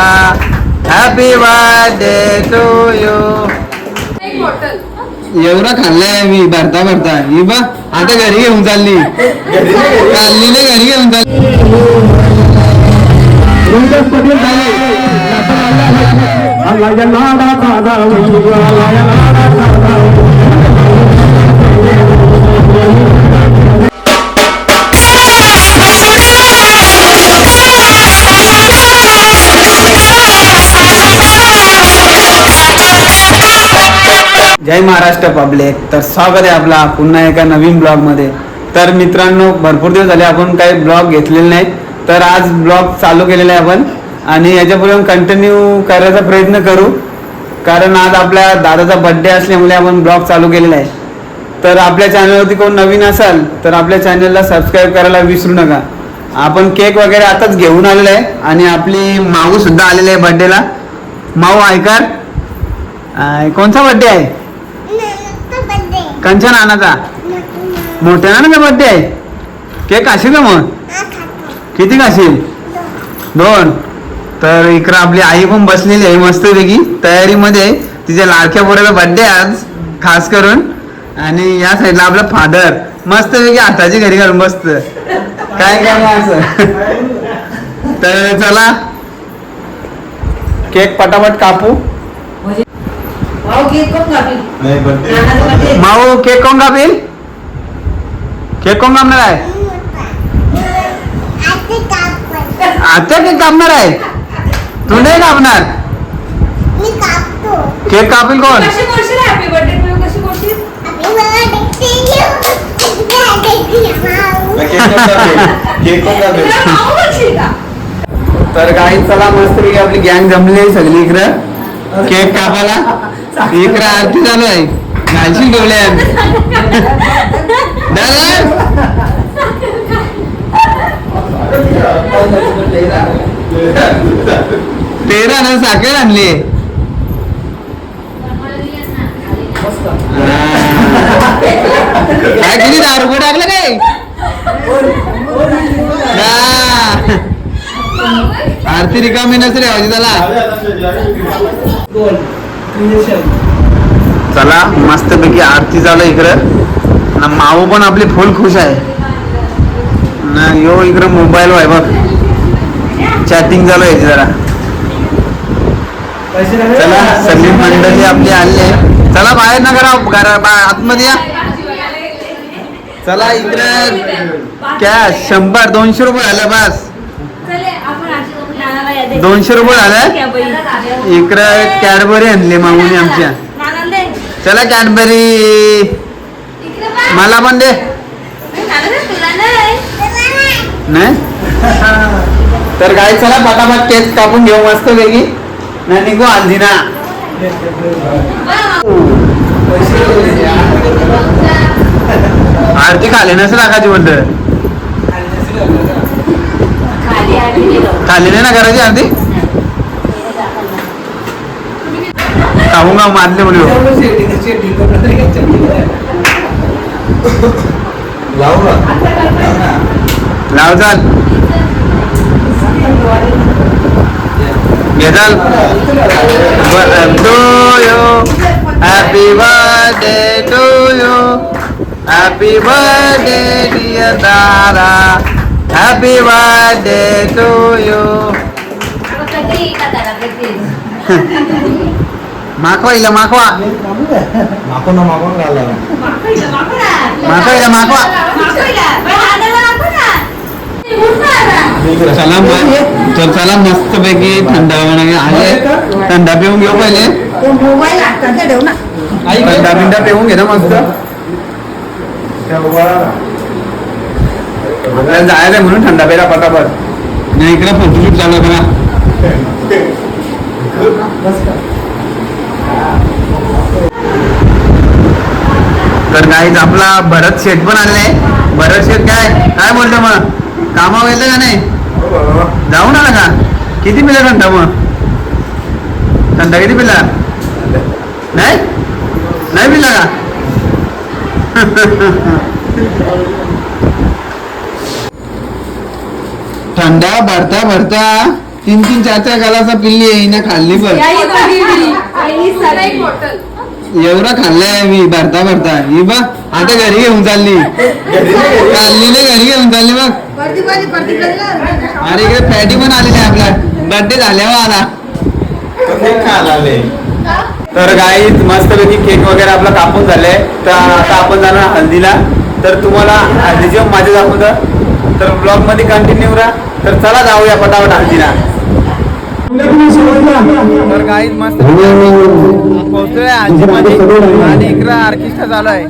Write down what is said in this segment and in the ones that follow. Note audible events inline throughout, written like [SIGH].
Happy birthday to you एवढा खाल्लाय मी भरता भरता. ही बा आता घरी घेऊन चालली. चालली ना घरी घेऊन चालली. जय महाराष्ट्र पब्लिक. तर स्वागत आहे आपला पुन्हा एका नवीन ब्लॉगमध्ये तर मित्रांनो भरपूर दिवस झाले आपण काही ब्लॉग घेतलेले नाही तर आज ब्लॉग चालू केलेला आहे आपण. आणि याच्यापुढे कंटिन्यू करायचा प्रयत्न करू. कारण आज आपल्या दादाचा बर्थडे असल्यामुळे आपण ब्लॉग चालू केलेला आहे. तर आपल्या चॅनलवरती कोण नवीन असाल तर आपल्या चॅनलला सबस्क्राईब करायला विसरू नका. आपण केक वगैरे आताच घेऊन आलेलो आहे. आणि आपली माऊ सुद्धा आलेली आहे बर्थडेला माऊ ऐकार अं, कोणचा बर्थडे आहे? कंचन नानाचा मोठ्या नानाचा बर्थडे आहे केक खाशील का मग? किती खाशील? दोन. तर इकडं आपली आई पण बसलेली आहे मस्तपैकी तयारीमध्ये. तिच्या लाडक्या पोराचा बर्थडे आज खास करून. आणि या साईडला आपलं फादर मस्तपैकी हाताची घरी घालून बसत. काय काय असं? तर चला. केक पटापट कापू. माऊ केक कोण कापील केक कोण कापणार आहे? आता केक कापणार आहे? तू नाही कापणार केक कापील कोण तर काही चला मस्त आपली गँग जमली आहे सगळी इकडं. केक कापायला. इकडं आरती चालू आहे. घालशील डोळे तेरा ना साखर आणली. काय किती रुपये टाकलं काय? हा. आरती रिकामी नसते रे त्याला चला मस्त पैकी आरती चालू इकडं. ना माऊ पण आपली फुल खुश आहे. ना यो इकडं मोबाईल आहे बघ. चॅटिंग चालू आहे जरा. चला सगळी मंडळी आपली आली आहे. चला बाहेर ना करा घरा बा- आतमध्ये या. चला इकडं. कॅश शंभर दोनशे रुपये झालं बस. दोनशे रुपये झालं घ्या बाई. इकडं कॅडबरी आणली माऊनी आमच्या. चला कॅडबरी. मला पण दे नाही. नाही तर काय चला पटापट केक कापून घेऊ मस्त पैकी ना निघू आधी ना आरती खाली नसेल आकाची म्हणत खाली आली गेलो. खाली नाही ना करायची आरती खाऊंगा मारले म्हणून लाव चाल घे चाल to you happy birthday to you happy birthday dear dada happy birthday to you? माखवा इला माखवा माखईला, माखईला. माखवा इला माखवा ना. ना आता. चला मग तर चला मस्त पैकी थंड आले थंडा पिऊन घेऊ पहिले थंडा बिंडा पिऊन घे ना मस्त आपल्याला जायचं आहे म्हणून थंडा पेला पटापट. नाही इकडे फोटोशूट चालू आहे बघा तर काहीच आपला भरत शेठ पण आले भरत शेठ काय? काय बोलतो मग? कामावर येतं का नाही? जाऊन आला का? किती पिला थंडा मग? थंडा किती पिला? नाही? नाही पिला का? [LAUGHS] थंडा भरता भरता. तीन तीन चार चार गालाचा पिल्ली आहे ना खाल्ली पण एवढा खाल्लाय मी भरता भरता. ही बघ आता घरी घेऊन चालली. खाल्ली नाही घरी घेऊन चालली बघ. अरे इकडे पॅटी पण आली नाही आपला. बर्थडे झाल्यावर आला तर काही मस्तपैकी केक वगैरे आपला कापून झालाय. तर आता आपण जाणार हल्दीला. तर तुम्हाला हल्दीची माझे दाखवतं. तर ब्लॉगमध्ये कंटिन्यू राहा तर चला जाऊया पटापट हल्दीला. तर काही मस्त पोहोचलोय. हल्दीमध्ये आणि इकडं ऑर्केस्ट्रा चालू आहे.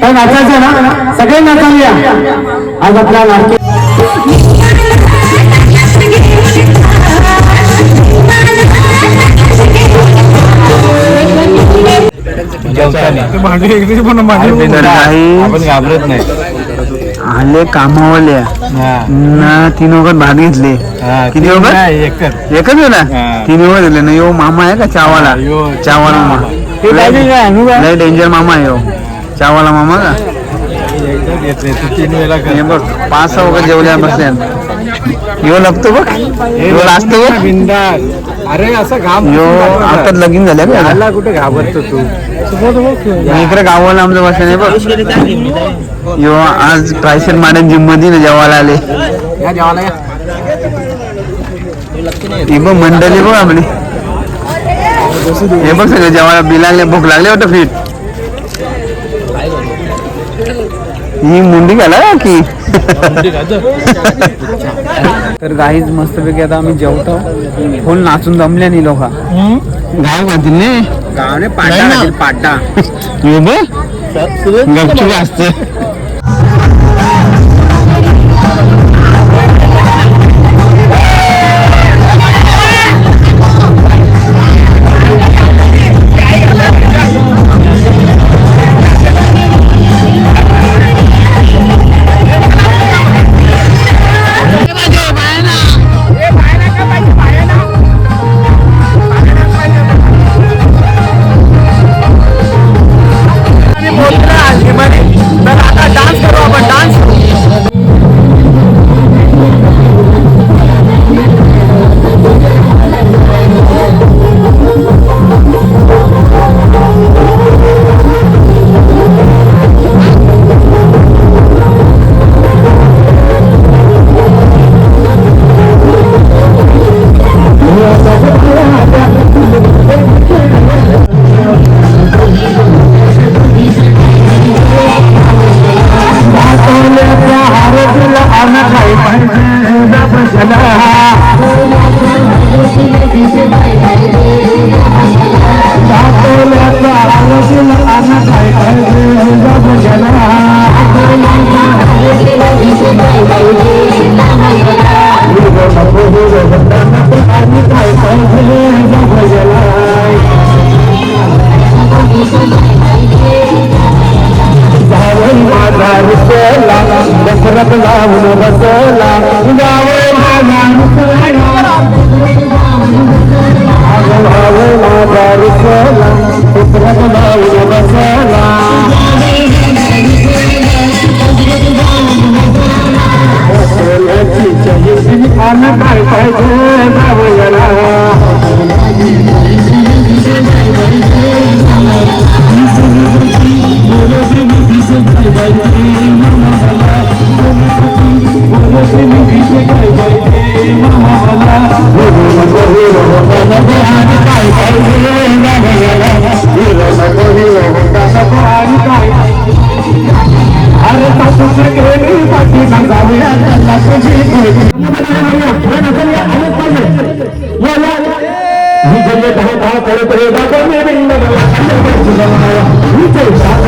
काय नाचायचं ना? सगळे नाचायला आज आपल्या नाटके तर काही घाबरत नाही. आले कामावले. ना तीन वगत भाग घेतले. किती वगत एकच. हा. तीन वगत घेतले. ना यो मामा आहे का? चावाला. चावाला मामा. लय डेंजर मामा आहे यो. चावाला मामा का? बघ पाच सहा वगैरे जेवल्या बसल्या यो लपतो बघ. यो लाजतो बघ. बिंदास. अरे असं घाम यो आता लगीन का याला? याला कुठे घाबरतो तू? इकडे गावाला आमचं बसलं नाही बघ. यो आज ट्रायसन माडन जिममध्ये ना जेवायला आले. या जेवायला या. ही बघ मंडळी बघ आपली. हे बघ सगळं जेवायला बिलाले भूक लागले होतं फिट. ही मुंडी घाला की. तर गाईच मस्तपैकी आता आम्ही जेवतो. फुल नाचून जमले नाही लोक. गाव घातील ने? पाटा घातील पाटा गपचूप असते दसरथ लावून बसला. गावे माझा माझा रुसला दसरथ लावून बसला. अन्न काय पाहिजे जावयाला కొడుకునే భగమే విన్నవ విజయ శాఖ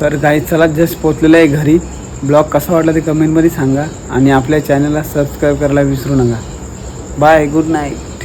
तर गाई चला जस्ट पोचलेलं आहे घरी. ब्लॉग कसा वाटला ते कमेंटमध्ये सांगा. आणि आपल्या चॅनलला सबस्क्राईब करायला विसरू नका. Bye good night